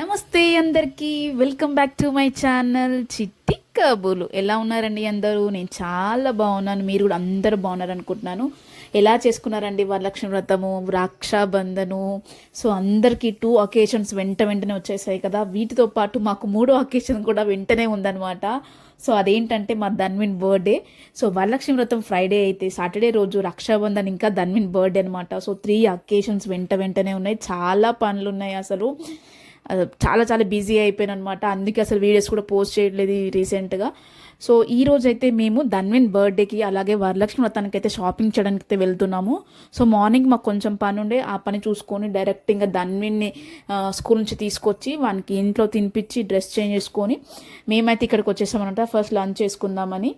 నమస్తే అందరికీ. Welcome back to my channel Chitti Kabulu. ఎలా ఉన్నారండి అందరూ? నేను చాలా బాగున్నాను. మీరు కూడా అందరూ బాగున్నారు అనుకుంటున్నాను ఎలా చేసుకున్నారండి వరలక్ష్మి వ్రతము రక్షాబంధను? సో అందరికీ టూ అకేషన్స్ వెంట వెంటనే వచ్చేసాయి కదా. వీటితో పాటు మాకు మూడో అకేషన్ కూడా వెంటనే ఉందన్నమాట. సో అదేంటంటే మా ధన్విన్ బర్త్డే సో వరలక్ష్మి వ్రతం ఫ్రైడే అయితే సాటర్డే రోజు రక్షాబంధన్ ఇంకా ధన్విన్ బర్త్డే అనమాట సో త్రీ అకేషన్స్ వెంట వెంటనే ఉన్నాయి. చాలా పనులు ఉన్నాయి అసలు. చాలా చాలా బిజీ అయిపోయాను అనమాట అందుకే అసలు వీడియోస్ కూడా పోస్ట్ చేయట్లేదు రీసెంట్గా. సో ఈ రోజు అయితే మేము ధన్విన్ బర్త్డేకి అలాగే వరలక్ష్మి వ్రతానికి అయితే షాపింగ్ చేయడానికి అయితే వెళ్తున్నాము. సో మార్నింగ్ మాకు కొంచెం పని ఉండే ఆ పని చూసుకొని డైరెక్ట్ ఇంకా ధన్విన్ని స్కూల్ నుంచి తీసుకొచ్చి వానికి ఇంట్లో తినిపించి డ్రెస్ చేంజ్ చేసుకొని మేమైతే ఇక్కడికి వచ్చేసామన్నమాట. ఫస్ట్ లంచ్ చేసుకుందామని.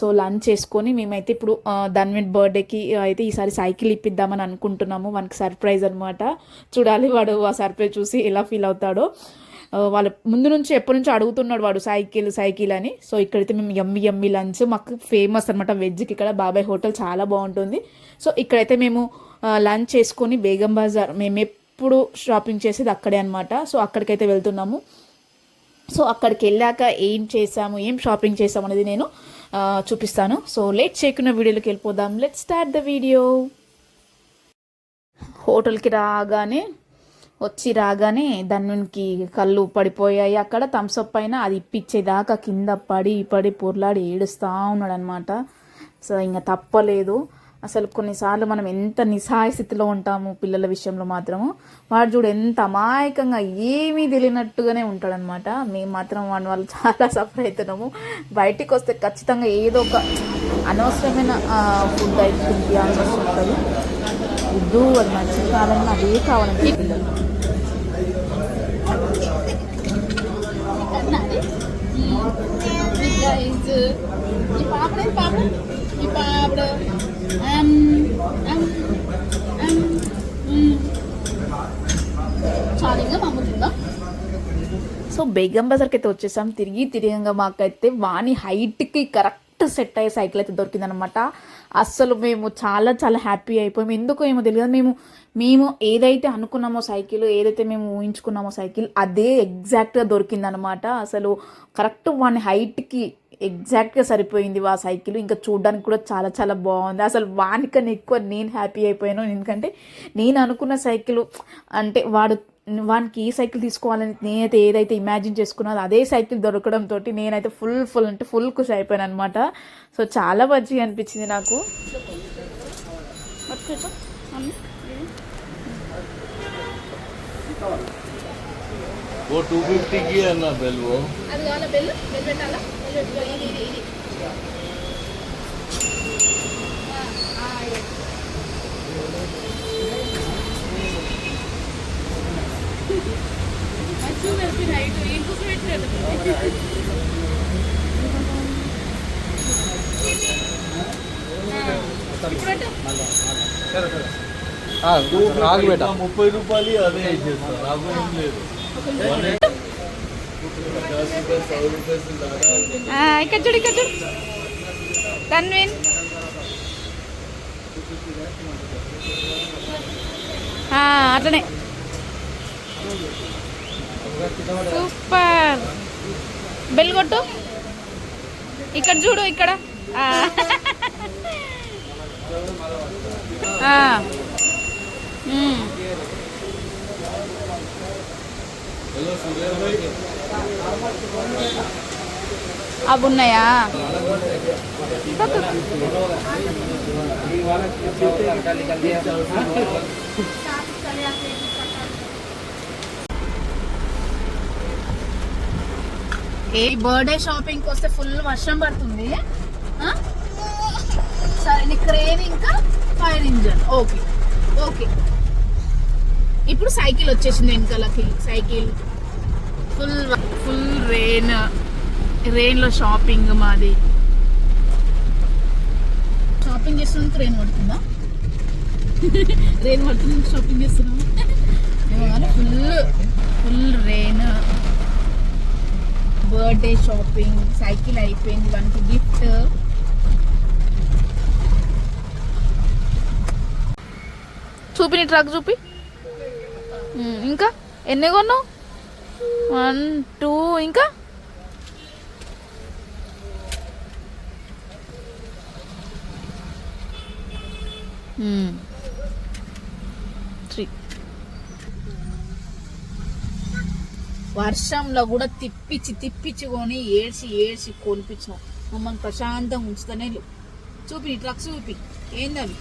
సో లంచ్ చేసుకొని మేమైతే ఇప్పుడు ఆ, ధన్విన్ బర్త్డేకి అయితే ఈసారి సైకిల్ ఇప్పిద్దామని అనుకుంటున్నాము. వానికి సర్ప్రైజ్ అనమాట చూడాలి వాడు ఆ సర్ప్రైజ్ చూసి ఎలా ఫీల్ అవుతాడో. వాళ్ళ ముందు నుంచి ఎప్పటి నుంచో అడుగుతున్నాడు వాడు సైకిల్ సైకిల్ అని. సో ఇక్కడైతే మేము ఎమ్మి ఎమ్మి లంచ్. మాకు ఫేమస్ అనమాట వెజ్కి. ఇక్కడ బాబాయ్ హోటల్ చాలా బాగుంటుంది. సో ఇక్కడైతే మేము లంచ్ చేసుకొని బేగం బజార్ మేము ఎప్పుడు షాపింగ్ చేసేది అక్కడే అనమాట సో అక్కడికైతే వెళ్తున్నాము. సో అక్కడికి వెళ్ళాక ఏం చేసాము ఏం షాపింగ్ చేసాము అనేది నేను చూపిస్తాను. సో లేట్ చేయకుండా వీడియోలోకి వెళ్ళిపోదాం. లెట్ స్టార్ట్ ద వీడియో హోటల్కి రాగానే వచ్చి రాగానే ధనునికి కళ్ళు పడిపోయాయి. అక్కడ థమ్స్అప్ పైన అది ఇప్పించేదాకా కింద పడి పడి పొర్లాడి ఏడుస్తూ ఉన్నాడు అనమాట సో ఇంకా తప్పలేదు. అసలు కొన్నిసార్లు మనం ఎంత నిస్సహాయ స్థితిలో ఉంటాము పిల్లల విషయంలో మాత్రము వాడు చూడు ఎంత అమాయకంగా ఏమీ తెలియనట్టుగానే ఉంటాడనమాట మేము మాత్రం వాడి వాళ్ళు చాలా సఫర్ అవుతున్నాము బయటికి వస్తే ఖచ్చితంగా ఏదో ఒక అనవసరమైన ఫుడ్ అయితే తినిపించాల్సి వస్తుంటుంది వద్దు అది మంచిది కాదని అదే కావాలంటే పిల్లలు. ఈ పాపడే పాపడ ఈ పాపడ చాలా ఇంకా సో బేగం బజార్కి అయితే వచ్చేసాం. తిరిగి తిరిగంగా మాకైతే వాని హైట్కి కరెక్ట్ సెట్ అయ్యే సైకిల్ అయితే దొరికిందనమాట అస్సలు మేము చాలా చాలా హ్యాపీ అయిపోయాము ఎందుకో ఏమో తెలియదు. మేము మేము ఏదైతే అనుకున్నామో సైకిల్ ఏదైతే మేము ఊహించుకున్నామో సైకిల్ అదే ఎగ్జాక్ట్గా దొరికిందనమాట అసలు కరెక్ట్ వాని హైట్కి ఎగ్జాక్ట్గా సరిపోయింది ఆ సైకిల్. ఇంకా చూడడానికి కూడా చాలా చాలా బాగుంది. అసలు వానికన్నా ఎక్కువ నేను హ్యాపీ అయిపోయాను. ఎందుకంటే నేను అనుకున్న సైకిల్ అంటే వాడు వానికి ఏ సైకిల్ తీసుకోవాలని నేనైతే ఏదైతే ఇమాజిన్ చేసుకున్నా అదే సైకిల్ దొరకడంతో నేనైతే ఫుల్ ఫుల్ అంటే ఫుల్ ఖుషి అయిపోయాను అనమాట సో చాలా మంచిగా అనిపించింది నాకు. నాకు బేట ముప్పై రూపాయలు అదే చేస్తాను నాకు ఏం లేదు ఇక్కడ చూడు ఇక్కడ చూడు తన్విన్ అట్లనే. సూపర్. బెల్ కొట్టు. ఇక్కడ చూడు ఇక్కడ. అవి ఉన్నాయా? ఏ బర్త్డే షాపింగ్కి వస్తే ఫుల్ వర్షం పడుతుంది. సరే నీ క్రేన్ ఇంకా ఫైర్ ఇంజన్. Okay okay. ఇప్పుడు సైకిల్ వచ్చేసింది వెనకాలకి. సైకిల్. ఫుల్ ఫుల్ రెయిన్ రెయిన్లో షాపింగ్ మాది. షాపింగ్ చేస్తున్నాం రెయిన్ పడుతుందా? రెయిన్ పడుతుంది? షాపింగ్ చేస్తున్నాం full full rain birthday shopping cycle అయిపోయింది వానికి గిఫ్ట్ చూపి నీ ట్రక్ చూపి ఇంకా? ఎన్ని కొన్నావు? వన్ టూ ఇంకా? త్రీ వర్షంలో కూడా తిప్పించి తిప్పించి కొని ఏడ్చి ఏడ్చి కొనిపించాం మమ్మల్ని ప్రశాంతంగా ఉంచుతానే లేవు. చూపి ఇట్లా చూపి. ఏంది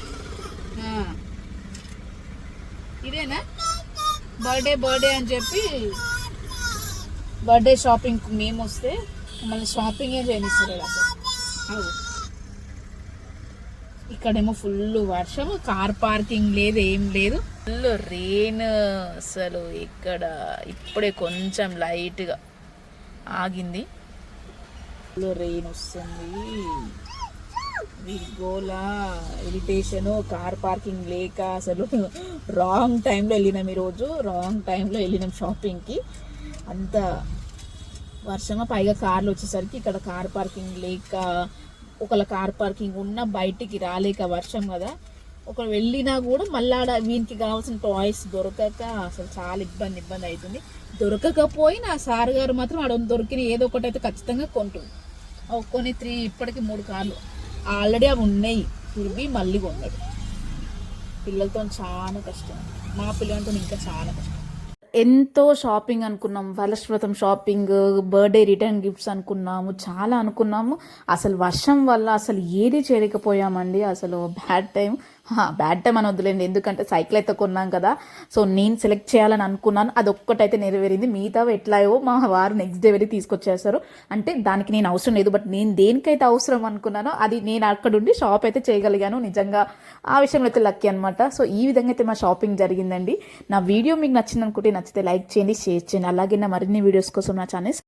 ఇదేనా? బర్త్డే బర్త్డే అని చెప్పి బర్త్డే షాపింగ్ మేము వస్తే మమ్మల్ని షాపింగే చేయనిస్తారు అసలు. ఇక్కడేమో ఫుల్ వర్షం. కార్ పార్కింగ్ లేదు ఏం లేదు. ఫుల్ రెయిన్ అసలు ఇక్కడ. ఇప్పుడే కొంచెం లైట్గా ఆగింది. ఫుల్ రెయిన్ వస్తుంది. గోలా ఇరిటేషను కార్ పార్కింగ్ లేక అసలు రాంగ్ టైంలో వెళ్ళినాం ఈరోజు రాంగ్ టైంలో వెళ్ళినాం షాపింగ్కి అంత వర్షమా పైగా కార్లు వచ్చేసరికి ఇక్కడ కార్ పార్కింగ్ లేక ఒకళ్ళ కార్ పార్కింగ్ ఉన్న బయటికి రాలేక వర్షం కదా. ఒకరు వెళ్ళినా కూడా మళ్ళీ ఆడ వీనికి కావాల్సిన టాయ్స్ దొరకక అసలు చాలా ఇబ్బంది ఇబ్బంది అవుతుంది దొరకకపోయినా సార్ గారు మాత్రం ఆడ దొరికిన ఏదో ఒకటి అయితే ఖచ్చితంగా కొంటుంది. కొన్ని త్రీ ఇప్పటికి మూడు కార్లు ఆల్రెడీ అవి ఉన్నాయి. తిరిగి మళ్ళీ కొన్నాడు. పిల్లలతో చాలా కష్టం. మా పిల్లలతో ఇంకా చాలా కష్టం. ఎంతో షాపింగ్ అనుకున్నాం. వరలక్ష్మతం షాపింగ్ బర్త్డే రిటర్న్ గిఫ్ట్స్ అనుకున్నాము చాలా అనుకున్నాము. అసలు వర్షం వల్ల అసలు ఏది చేయలేకపోయామండి. అసలు బ్యాడ్ టైం. బ్యాడ్ టైం అని వద్దులేండి. ఎందుకంటే సైకిల్ అయితే కొన్నాం కదా. సో నేను సెలెక్ట్ చేయాలని అనుకున్నాను. అది ఒక్కటైతే నెరవేరింది. మిగతా ఎట్లాయో మా వారు నెక్స్ట్ డే వెళ్ళి తీసుకొచ్చేస్తారు అంటే దానికి నేను అవసరం లేదు. బట్ నేను దేనికైతే అవసరం అనుకున్నానో అది నేను అక్కడ ఉండి షాప్ అయితే చేయగలిగాను. నిజంగా ఆ విషయంలో అయితే లక్కీ అనమాట సో ఈ విధంగా అయితే మా షాపింగ్ జరిగిందండి. నా వీడియో మీకు నచ్చింది అనుకుంటే నచ్చితే లైక్ చేయండి షేర్ చేయండి. అలాగే నా మరిన్ని వీడియోస్ కోసం నా ఛానల్స్